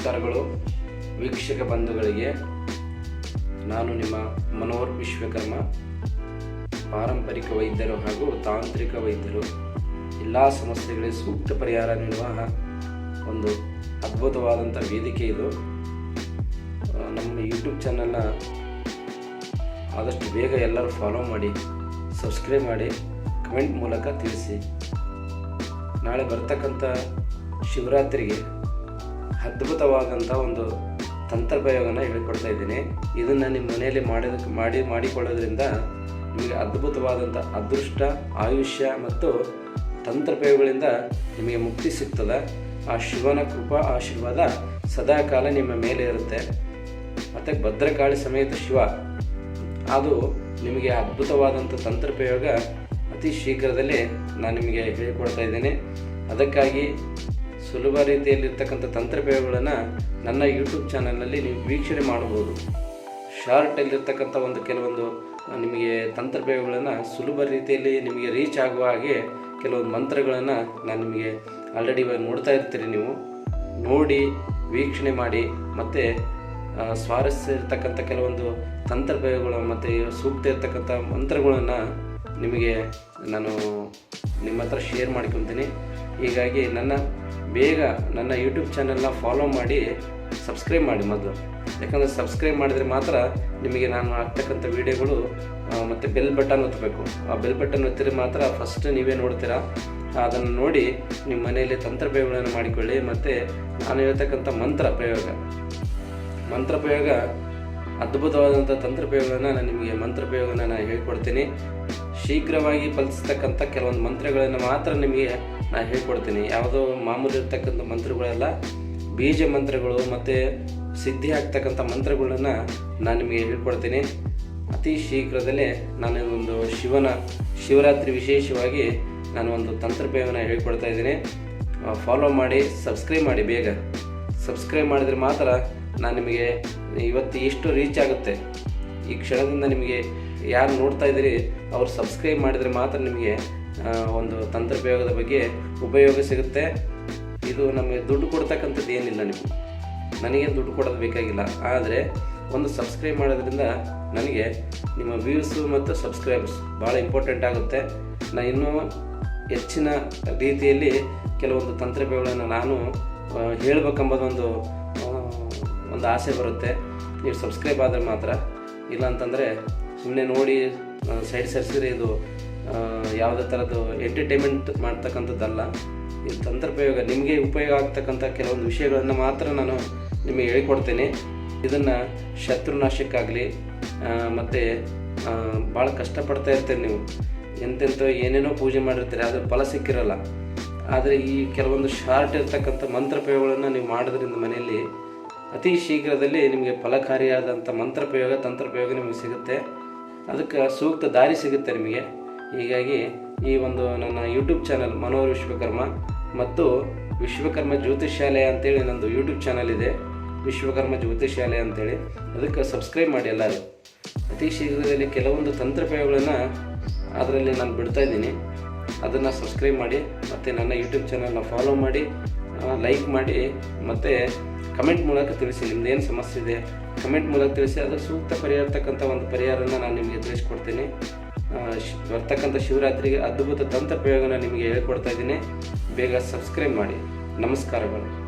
ನಮಸ್ಕಾರಗಳು. ವೀಕ್ಷಕ ಬಂಧುಗಳಿಗೆ ನಾನು ನಿಮ್ಮ ಮನೋಹರ್ ವಿಶ್ವಕರ್ಮ, ಪಾರಂಪರಿಕ ವೈದ್ಯರು ಹಾಗೂ ತಾಂತ್ರಿಕ ವೈದ್ಯರು. ಎಲ್ಲ ಸಮಸ್ಯೆಗಳಿಗೆ ಸೂಕ್ತ ಪರಿಹಾರ ನೀಡುವ ಒಂದು ಅದ್ಭುತವಾದಂಥ ವೇದಿಕೆ ಇದು. ನಮ್ಮ ಯೂಟ್ಯೂಬ್ ಚಾನಲ್ನ ಆದಷ್ಟು ಬೇಗ ಎಲ್ಲರೂ ಫಾಲೋ ಮಾಡಿ ಸಬ್ಸ್ಕ್ರೈಬ್ ಮಾಡಿ ಕಮೆಂಟ್ ಮೂಲಕ ತಿಳಿಸಿ. ನಾಳೆ ಬರ್ತಕ್ಕಂಥ ಶಿವರಾತ್ರಿಗೆ ಅದ್ಭುತವಾದಂಥ ಒಂದು ತಂತ್ರಪ್ರಯೋಗನ ಹೇಳ್ಕೊಡ್ತಾ ಇದ್ದೀನಿ. ಇದನ್ನು ನಿಮ್ಮ ಮನೆಯಲ್ಲಿ ಮಾಡೋದಕ್ಕೆ ಮಾಡಿ, ಮಾಡಿಕೊಳ್ಳೋದ್ರಿಂದ ನಿಮಗೆ ಅದ್ಭುತವಾದಂಥ ಅದೃಷ್ಟ, ಆಯುಷ್ಯ ಮತ್ತು ತಂತ್ರಪ್ರಯೋಗಗಳಿಂದ ನಿಮಗೆ ಮುಕ್ತಿ ಸಿಗ್ತದೆ. ಆ ಶಿವನ ಕೃಪಾ, ಆಶೀರ್ವಾದ ಸದಾಕಾಲ ನಿಮ್ಮ ಮೇಲೆ ಇರುತ್ತೆ. ಮತ್ತು ಭದ್ರಕಾಳಿ ಸಮೇತ ಶಿವ, ಅದು ನಿಮಗೆ ಅದ್ಭುತವಾದಂಥ ತಂತ್ರಪ್ರಯೋಗ ಅತಿ ಶೀಘ್ರದಲ್ಲಿ ನಾನು ನಿಮಗೆ ಹೇಳಿಕೊಡ್ತಾ ಇದ್ದೀನಿ. ಅದಕ್ಕಾಗಿ ಸುಲಭ ರೀತಿಯಲ್ಲಿರ್ತಕ್ಕಂಥ ತಂತ್ರಪ್ರಯೋಗಗಳನ್ನು ನನ್ನ ಯೂಟ್ಯೂಬ್ ಚಾನಲ್ನಲ್ಲಿ ನೀವು ವೀಕ್ಷಣೆ ಮಾಡಬಹುದು. ಶಾರ್ಟಲ್ಲಿರ್ತಕ್ಕಂಥ ಒಂದು ಕೆಲವೊಂದು ನಿಮಗೆ ತಂತ್ರಪ್ರಯೋಗಗಳನ್ನು ಸುಲಭ ರೀತಿಯಲ್ಲಿ ನಿಮಗೆ ರೀಚ್ ಆಗುವ ಹಾಗೆ ಕೆಲವೊಂದು ಮಂತ್ರಗಳನ್ನು ನಾನು ನಿಮಗೆ ಆಲ್ರೆಡಿ ಇವಾಗ ನೋಡ್ತಾ ಇರ್ತೀರಿ ನೀವು. ನೋಡಿ, ವೀಕ್ಷಣೆ ಮಾಡಿ, ಮತ್ತು ಸ್ವಾರಸ್ಯ ಇರ್ತಕ್ಕಂಥ ಕೆಲವೊಂದು ತಂತ್ರಪ್ರಯೋಗಗಳು ಮತ್ತು ಸೂಕ್ತ ಇರ್ತಕ್ಕಂಥ ಮಂತ್ರಗಳನ್ನು ನಿಮಗೆ ನಾನು ನಿಮ್ಮ ಹತ್ರ ಶೇರ್ ಮಾಡ್ಕೊತೀನಿ. ಹೀಗಾಗಿ ನನ್ನ ಬೇಗ ನನ್ನ ಯೂಟ್ಯೂಬ್ ಚಾನಲ್ನ ಫಾಲೋ ಮಾಡಿ ಸಬ್ಸ್ಕ್ರೈಬ್ ಮಾಡಿ ಮೊದಲು. ಯಾಕಂದರೆ ಸಬ್ಸ್ಕ್ರೈಬ್ ಮಾಡಿದರೆ ಮಾತ್ರ ನಿಮಗೆ ನಾನು ಹಾಕ್ತಕ್ಕಂಥ ವೀಡಿಯೋಗಳು ಮತ್ತು ಬೆಲ್ ಬಟನ್ ಒತ್ತಬೇಕು ಆ ಬೆಲ್ ಬಟನ್ ಒತ್ತಿದ್ರೆ ಮಾತ್ರ ಫಸ್ಟ್ ನೀವೇ ನೋಡ್ತೀರಾ? ಅದನ್ನು ನೋಡಿ ನಿಮ್ಮ ಮನೆಯಲ್ಲಿ ತಂತ್ರ ಪ್ರಯೋಗಗಳನ್ನು ಮಾಡಿಕೊಳ್ಳಿ, ಮತ್ತು ನಾನು ಹೇಳ್ತಕ್ಕಂಥ ಮಂತ್ರ ಪ್ರಯೋಗ. ಮಂತ್ರ ಪ್ರಯೋಗ, ಅದ್ಭುತವಾದಂಥ ತಂತ್ರ ಪ್ರಯೋಗಗಳನ್ನು ನಾನು ನಿಮಗೆ ಮಂತ್ರ ಪ್ರಯೋಗನ ನಾನು ಹೇಳ್ಕೊಡ್ತೀನಿ. ಶೀಘ್ರವಾಗಿ ಫಲಿಸ್ತಕ್ಕಂಥ ಕೆಲವೊಂದು ಮಂತ್ರಗಳನ್ನು ಮಾತ್ರ ನಿಮಗೆ ನಾನು ಹೇಳ್ಕೊಡ್ತೀನಿ. ಯಾವುದೋ ಮಾಮೂಲಿ ಇರ್ತಕ್ಕಂಥ ಮಂತ್ರಗಳೆಲ್ಲ ಬೀಜ ಮಂತ್ರಗಳು ಮತ್ತು ಸಿದ್ಧಿ ಆಗ್ತಕ್ಕಂಥ ಮಂತ್ರಗಳನ್ನ ನಾನು ನಿಮಗೆ ಹೇಳ್ಕೊಡ್ತೀನಿ. ಅತಿ ಶೀಘ್ರದಲ್ಲೇ ನಾನು ಒಂದು ಶಿವನ ಶಿವರಾತ್ರಿ ವಿಶೇಷವಾಗಿ ನಾನು ಒಂದು ತಂತ್ರ ಪ್ರಯೋಗನ ಹೇಳ್ಕೊಡ್ತಾ ಇದ್ದೀನಿ. ಫಾಲೋ ಮಾಡಿ ಸಬ್ಸ್ಕ್ರೈಬ್ ಮಾಡಿ ಬೇಗ. ಸಬ್ಸ್ಕ್ರೈಬ್ ಮಾಡಿದರೆ ಮಾತ್ರ ನಾನು ನಿಮಗೆ ಇವತ್ತು ಎಷ್ಟು ರೀಚ್ ಆಗುತ್ತೆ. ಈ ಕ್ಷಣದಿಂದ ನಿಮಗೆ ಯಾರು ನೋಡ್ತಾ ಇದ್ದೀರಿ, ಅವ್ರು ಸಬ್ಸ್ಕ್ರೈಬ್ ಮಾಡಿದರೆ ಮಾತ್ರ ನಿಮಗೆ ಒಂದು ತಂತ್ರಪ್ರಯೋಗದ ಬಗ್ಗೆ ಉಪಯೋಗ ಸಿಗುತ್ತೆ. ಇದು ನಮಗೆ ದುಡ್ಡು ಕೊಡ್ತಕ್ಕಂಥದ್ದು ಏನಿಲ್ಲ ನೀವು ನನಗೇನು ದುಡ್ಡು ಕೊಡೋದು ಬೇಕಾಗಿಲ್ಲ. ಆದರೆ ಒಂದು ಸಬ್ಸ್ಕ್ರೈಬ್ ಮಾಡೋದ್ರಿಂದ ನನಗೆ ನಿಮ್ಮ ವ್ಯೂಸು ಮತ್ತು ಸಬ್ಸ್ಕ್ರೈಬ್ಸ್ ಭಾಳ ಇಂಪಾರ್ಟೆಂಟ್ ಆಗುತ್ತೆ. ನಾನು ಇನ್ನೂ ಹೆಚ್ಚಿನ ರೀತಿಯಲ್ಲಿ ಕೆಲವೊಂದು ತಂತ್ರ ಪ್ರಯೋಗಗಳನ್ನು ನಾನು ಹೇಳ್ಬೇಕೆಂಬುದೊಂದು ಒಂದು ಆಸೆ ಬರುತ್ತೆ. ನೀವು ಸಬ್ಸ್ಕ್ರೈಬ್ ಆದರೆ ಮಾತ್ರ. ಇಲ್ಲ ಅಂತಂದರೆ ಸುಮ್ಮನೆ ನೋಡಿ ಸೈಡ್ ಸರಿಸಿದ್ರೆ ಇದು ಯಾವುದೇ ಥರದ್ದು ಎಂಟರ್ಟೈನ್ಮೆಂಟ್ ಮಾಡ್ತಕ್ಕಂಥದ್ದಲ್ಲ, ಈ ತಂತ್ರೋಪಯೋಗ ನಿಮಗೆ ಉಪಯೋಗ ಆಗ್ತಕ್ಕಂಥ ಕೆಲವೊಂದು ವಿಷಯಗಳನ್ನು ಮಾತ್ರ ನಾನು ನಿಮಗೆ ಹೇಳಿಕೊಡ್ತೇನೆ. ಇದನ್ನು ಶತ್ರುನಾಶಕ್ಕಾಗಲಿ ಮತ್ತು ಭಾಳ ಕಷ್ಟಪಡ್ತಾ ಇರ್ತೀರಿ ನೀವು. ಎಂತೆಂಥ ಏನೇನೋ ಪೂಜೆ ಮಾಡಿರ್ತೀರಿ ಅದ್ರ ಫಲ ಸಿಕ್ಕಿರಲ್ಲ. ಆದರೆ ಈ ಕೆಲವೊಂದು ಶಾರ್ಟ್ ಇರ್ತಕ್ಕಂಥ ಮಂತ್ರಪ್ರಯೋಗಗಳನ್ನು ನೀವು ಮಾಡೋದ್ರಿಂದ ಮನೆಯಲ್ಲಿ ಅತಿ ಶೀಘ್ರದಲ್ಲಿ ನಿಮಗೆ ಫಲಕಾರಿಯಾದಂಥ ಮಂತ್ರಪ್ರಯೋಗ, ತಂತ್ರಪ್ರಯೋಗ ನಿಮಗೆ ಸಿಗುತ್ತೆ. ಅದಕ್ಕೆ ಸೂಕ್ತ ದಾರಿ ಸಿಗುತ್ತೆ ನಿಮಗೆ. ಹೀಗಾಗಿ ಈ ಒಂದು ನನ್ನ ಯೂಟ್ಯೂಬ್ ಚಾನಲ್ ಮನೋಹರ್ ವಿಶ್ವಕರ್ಮ ಮತ್ತು ವಿಶ್ವಕರ್ಮ ಜ್ಯೋತಿಷಾಲಯ ಅಂತೇಳಿ ನಂದು ಯೂಟ್ಯೂಬ್ ಚಾನಲ್ ಇದೆ. ವಿಶ್ವಕರ್ಮ ಜ್ಯೋತಿಷಾಲೆ ಅಂತೇಳಿ. ಅದಕ್ಕೆ ಸಬ್ಸ್ಕ್ರೈಬ್ ಮಾಡಿ ಎಲ್ಲರೂ. ಅತಿ ಶೀಘ್ರದಲ್ಲಿ ಕೆಲವೊಂದು ತಂತ್ರ ಪ್ರಯೋಗಗಳನ್ನು ಅದರಲ್ಲಿ ನಾನು ಬಿಡ್ತಾ ಇದ್ದೀನಿ. ಅದನ್ನು ಸಬ್ಸ್ಕ್ರೈಬ್ ಮಾಡಿ, ಮತ್ತು ನನ್ನ ಯೂಟ್ಯೂಬ್ ಚಾನಲ್ನ ಫಾಲೋ ಮಾಡಿ ಲೈಕ್ ಮಾಡಿ, ಮತ್ತು ಕಮೆಂಟ್ ಮೂಲಕ ತಿಳಿಸಿ ನಿಮ್ದು ಏನು ಸಮಸ್ಯೆ ಇದೆ. ಕಮೆಂಟ್ ಮೂಲಕ ತಿಳಿಸಿ, ಅದು ಸೂಕ್ತ ಪರಿಹಾರ ಇರ್ತಕ್ಕಂಥ ಒಂದು ಪರಿಹಾರನ ನಾನು ನಿಮಗೆ ತಿಳಿಸ್ಕೊಡ್ತೀನಿ. ಬರ್ತಕ್ಕಂಥ ಶಿವರಾತ್ರಿಗೆ ಅದ್ಭುತ ತಂತ್ರ ಪ್ರಯೋಗನ ನಿಮಗೆ ಹೇಳ್ಕೊಡ್ತಾ ಇದ್ದೀನಿ. ಬೇಗ ಸಬ್ಸ್ಕ್ರೈಬ್ ಮಾಡಿ. ನಮಸ್ಕಾರಗಳು.